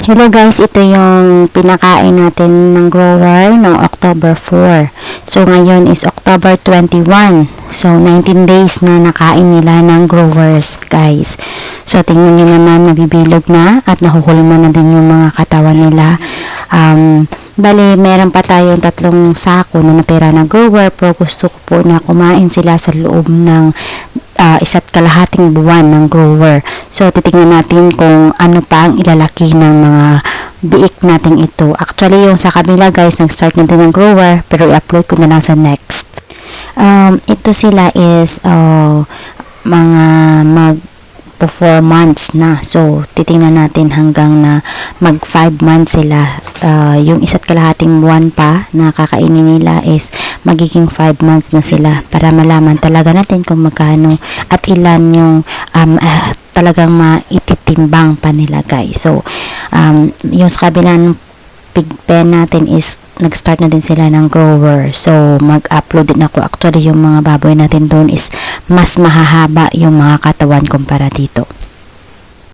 Hello guys, ito yung pinakain natin ng grower ng October 4. So ngayon is October 21. So 19 days na nakain nila ng growers guys. So tingnan nyo naman nabibilog na at nahuhulma na din yung mga katawan nila. Um, Bali, meron pa tayong tatlong sako na natira na grower pero gusto ko po na kumain sila sa loob ng ah, isa't kalahating buwan ng grower. So, titingnan natin kung ano pa ang ilalaki ng mga biik natin ito. Actually, yung sa kabila guys, nag-start na din ng grower pero i-upload ko na lang sa next. Um, ito sila is uh, mga mag po 4 months na. So, titingnan natin hanggang na mag 5 months sila. Uh, yung isa't kalahating buwan pa na kakainin nila is magiging 5 months na sila para malaman talaga natin kung magkano at ilan yung um, ah, talagang maititimbang pa nila guys. So, um, yung sa kabilang pig pen natin is nag-start na din sila ng grower. So, mag-upload din ako. Actually, yung mga baboy natin doon is mas mahahaba yung mga katawan kumpara dito.